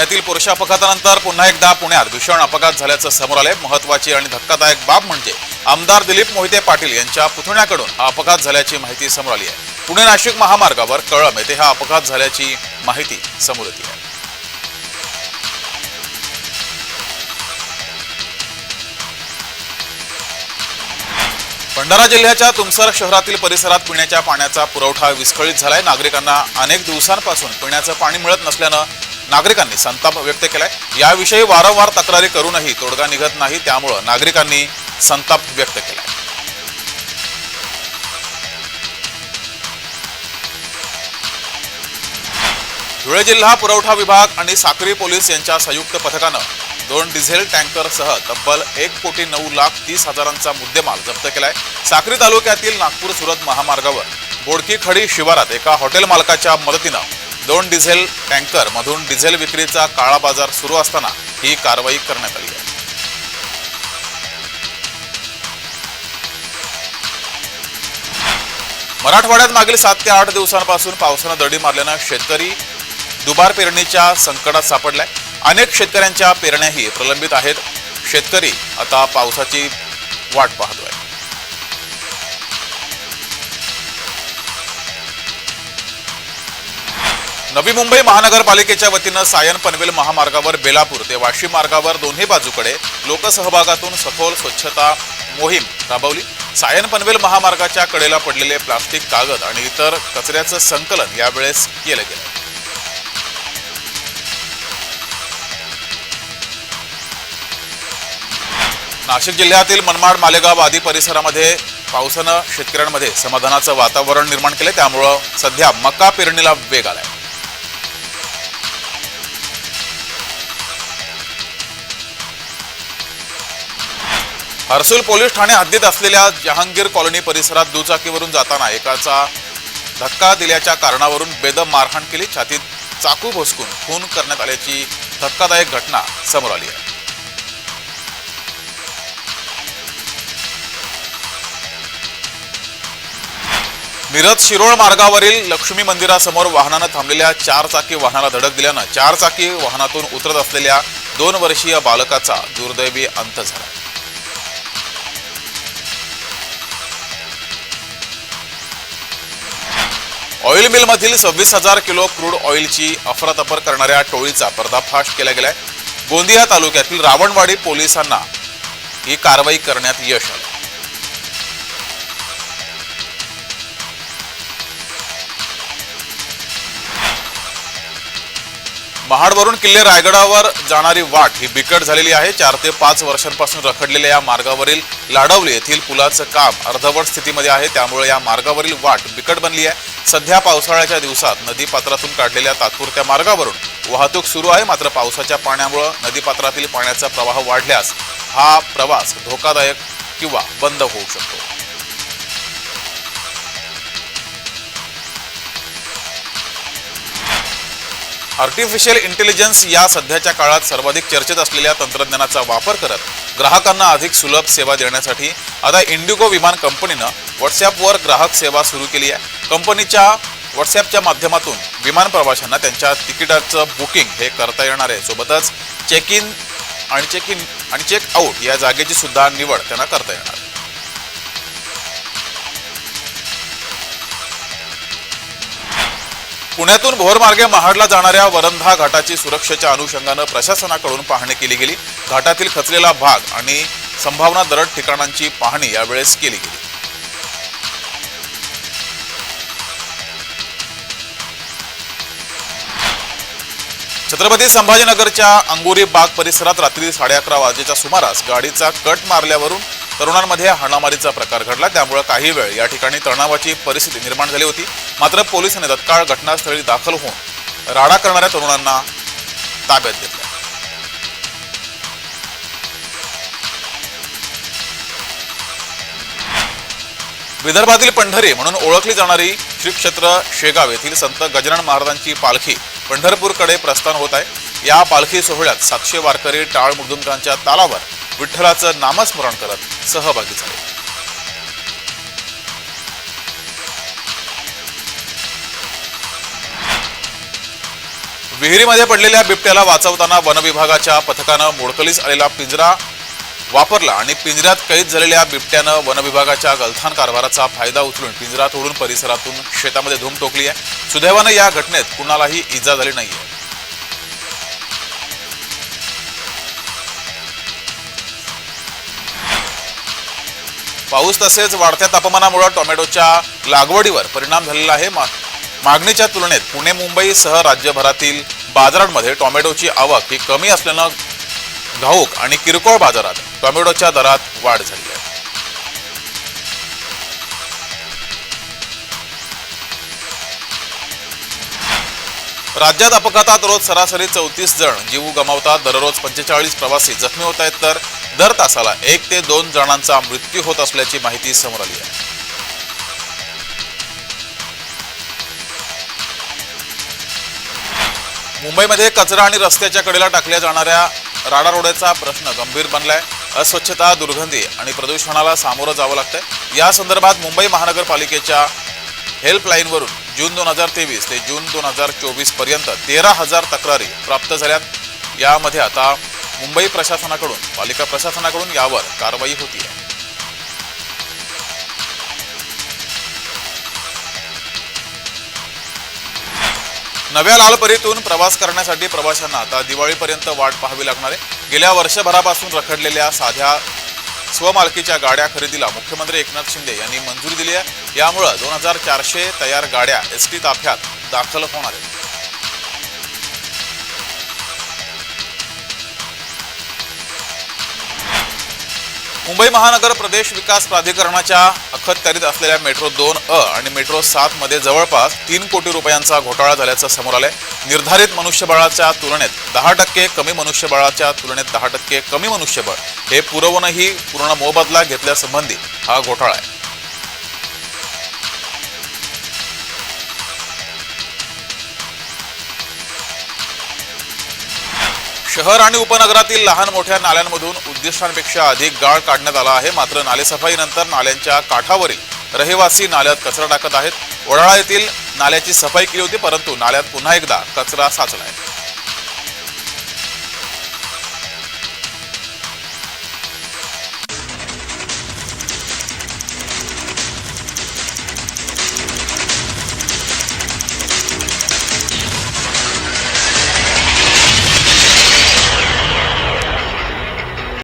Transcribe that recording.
पुण्यातील पुरुष अपघातानंतर पुन्हा एकदा पुण्यात भीषण अपघात झाल्याचं समोर आले महत्वाची आणि धक्कादायक बाब म्हणजे आमदार दिलीप मोहिते पाटील यांच्या पुतण्याकडून हा अपघात झाल्याची माहिती समोर आली आहे. पुणे नाशिक महामार्गावर कळम येथे हा अपघात झाल्याची माहिती समोर येते. भंडारा जिल्ह्याच्या तुमसर शहरातील परिसरात पिण्याच्या पाण्याचा पुरवठा विस्कळीत झालाय. नागरिकांना अनेक दिवसांपासून पिण्याचं पाणी मिळत नसल्यानं नागरिकांनी संताप व्यक्त केलाय. याविषयी वारंवार तक्रारी करूनही तोडगा निघत नाही त्यामुळं नागरिकांनी संताप व्यक्त केलाय. धुळे जिल्हा पुरवठा विभाग आणि साक्री पोलीस यांच्या संयुक्त पथकानं दोन डिझेल टँकरसह तब्बल एक कोटी नऊ लाख तीस हजारांचा मुद्देमाल जप्त केलाय. साक्री तालुक्यातील नागपूर सुरत महामार्गावर बोडकी खडी शिवारात एका हॉटेल मालकाच्या मदतीनं दोन डिझेल टँकर मधून डिझेल विक्रीचा काळा बाजार सुरू असताना ही कारवाई करण्यात आली आहे. मराठवाड्यात मागील सात ते आठ दिवसांपासून पावसानं दडी मारल्यानं शेतकरी दुबार पेरणीच्या संकटात सापडलाय. अनेक शेतकऱ्यांच्या पेरण्याही प्रलंबित आहेत. शेतकरी आता पावसाची वाट पाहतोय. नवी मुंबई महानगरपालिकेच्या वतीनं सायन पनवेल महामार्गावर बेलापूर ते वाशी मार्गावर दोन्ही बाजूकडे लोकसहभागातून सखोल स्वच्छता मोहीम राबवली. सायन पनवेल महामार्गाच्या कडेला पडलेले प्लास्टिक कागद आणि इतर कचऱ्याचं संकलन यावेळेस केलं गेलं. नाशिक जिल्ह्यातील मनमाड मालेगाव आदी परिसरामध्ये पावसानं शेतकऱ्यांमध्ये समाधानाचं वातावरण निर्माण केलं. त्यामुळं सध्या मका पेरणीला वेग आलाय. हर्सुल पोलीस ठाणे हद्दीत असलेल्या जहांगीर कॉलनी परिसरात दुचाकीवरून जाताना एकाचा धक्का दिल्याच्या कारणावरून बेदम मारहाण केली. छातीत चाकू भोसकून खून करण्यात आल्याची धक्कादायक घटना समोर आली आहे. मिरज शिरोळ मार्गावरील लक्ष्मी मंदिरासमोर वाहनानं थांबलेल्या चार चाकी वाहनाला धडक दिल्यानं चार चाकी वाहनातून उतरत असलेल्या दोन वर्षीय बालकाचा दुर्दैवी अंत झाला. ऑइल मिलमधील सव्वीस हजार किलो क्रूड ऑइलची अफरातफर करणाऱ्या टोळीचा पर्दाफाश केला गेलाय. गोंदिया तालुक्यातील रावणवाडी पोलिसांना ही कारवाई करण्यात यश आलं. महाडवरून किल्ले रायगडावर जाणारी वाट ही बिकट झालेली आहे. चार ते पाच वर्षांपासून रखडलेल्या या मार्गावरील लाडवली येथील पुलाचं काम अर्धवट स्थितीमध्ये आहे. त्यामुळे या मार्गावरील वाट बिकट बनली आहे. सध्या पावसाळ्याच्या दिवसात नदीपात्रातून काढलेल्या तात्पुरत्या मार्गावरून वाहतूक सुरू आहे. मात्र पावसाच्या पाण्यामुळं नदीपात्रातील पाण्याचा प्रवाह वाढल्यास हा प्रवास धोकादायक किंवा बंद होऊ शकतो. आर्टिफिशियल इंटेलिजन्स या सध्याच्या काळात सर्वाधिक चर्चेत असलेल्या तंत्रज्ञानाचा वापर करत ग्राहकांना अधिक सुलभ सेवा देण्यासाठी आता इंडिगो विमान कंपनीनं व्हॉट्सॲपवर ग्राहक सेवा सुरू केली आहे. कंपनीच्या व्हॉट्सॲपच्या माध्यमातून विमान प्रवाशांना त्यांच्या तिकिटाचं बुकिंग हे करता येणार आहे. सोबतच चेक इन आणि चेक इन आणि चेक आऊट या जागेची सुद्धा निवड त्यांना करता येणार. पुण्यातून भोरमार्गे महाडला जाणाऱ्या वरंधा घाटाची सुरक्षेच्या अनुषंगानं प्रशासनाकडून पाहणी केली गेली. घाटातील खचलेला भाग आणि संभावना दरड ठिकाणांची पाहणी यावेळेस केली गेली. छत्रपती संभाजीनगरच्या अंगुरी बाग परिसरात रात्री साडे अकरा वाजेच्या सुमारास गाडीचा कट मारल्यावरून तरुणांमध्ये हाणामारीचा प्रकार घडला. त्यामुळे काही वेळ या ठिकाणी तणावाची परिस्थिती निर्माण झाली होती. मात्र पोलिसांनी तत्काळ घटनास्थळी दाखल होऊन राडा करणाऱ्या तरुणांना ताब्यात घेतलं. विदर्भातील पंढरी म्हणून ओळखली जाणारी श्री क्षेत्र शेगाव येथील संत गजानन महाराजांची पालखी पंढरपूरकडे प्रस्थान होत आहे. या पालखी सोहळ्यात सातशे वारकरी टाळ मृदुंगांच्या तालावर विठ्ठलाचं नामस्मरण करत सहभागी झाले. विहिरीमध्ये पडलेल्या बिबट्याला वाचवताना वनविभागाच्या पथकानं मोडकलीस आलेला पिंजरा वापरला आणि पिंजऱ्यात कैद झालेल्या बिबट्यानं वनविभागाच्या गलथान कारभाराचा फायदा उचलून पिंजरा तोडून परिसरातून शेतामध्ये धूम टोकली आहे सुदैवानं या घटनेत कुणालाही इजा झाली नाहीये. पाऊस तसेच वाढत्या तापमानामुळे टोमॅटोच्या लागवडीवर परिणाम झालेला आहे. मागणीच्या तुलनेत पुणे मुंबईसह राज्यभरातील बाजारांमध्ये टोमॅटोची आवक ही कमी असल्यानं घाऊक आणि किरकोळ बाजारात टोमॅटोच्या दरात वाढ झाली आहे. राज्यात अपघातात रोज सरासरी चौतीस जण जीव गमावतात. दररोज पंचेचाळीस प्रवासी जखमी होत आहेत तर दर तासाला एक ते दोन जणांचा मृत्यू होत असल्याची माहिती समोर आली आहे. मुंबईमध्ये कचरा आणि रस्त्याच्या कडेला टाकल्या जाणाऱ्या राडारोड्याचा प्रश्न गंभीर बनलाय. अस्वच्छता दुर्गंधी आणि प्रदूषणाला सामोरं जावं लागतंय. या संदर्भात मुंबई महानगरपालिकेच्या हेल्पलाईनवरून जून दोन हजार तेवीस ते जून दोन हजार चोवीसपर्यंत तेरा हजार तक्रारी प्राप्त झाल्यात. यामध्ये आता मुंबई प्रशासनाकडून पालिका प्रशासनाकडून यावर कारवाई होती आहे नव्या लालपरीतून प्रवास करण्यासाठी प्रवाशांना आता दिवाळीपर्यंत वाट पाहावी लागणार आहे. गेल्या वर्षभरापासून रखडलेल्या साध्या स्वमालकीच्या गाड्या खरेदीला मुख्यमंत्री एकनाथ शिंदे यांनी मंजुरी दिली आहे. यामुळं दोन हजार चारशे तयार गाड्या एस टी ताफ्यात दाखल होणार आहेत. मुंबई महानगर प्रदेश विकास प्राधिकरणाच्या अखत्यारीत असलेल्या मेट्रो दोन अ आणि मेट्रो सात मध्ये जवळपास तीन कोटी रुपयांचा घोटाळा झाल्याचं समोर आलंय. निर्धारित मनुष्यबळाच्या तुलनेत दहा टक्के कमी मनुष्यबळाच्या तुलनेत दहा टक्के कमी मनुष्यबळ हे पुरवूनही पूर्ण मोबदला घेतल्यासंबंधी हा घोटाळा आहे. शहर आणि उपनगरातील लहान मोठ्या नाल्यांमधून उद्दिष्टांपेक्षा अधिक गाळ काढण्यात आला आहे. मात्र नालेसफाईनंतर नाल्यांच्या काठावरील रहिवासी नाल्यात कचरा टाकत आहेत. वडाळा येथील नाल्याची सफाई केली होती परंतु नाल्यात पुन्हा एकदा कचरा साचला आहे.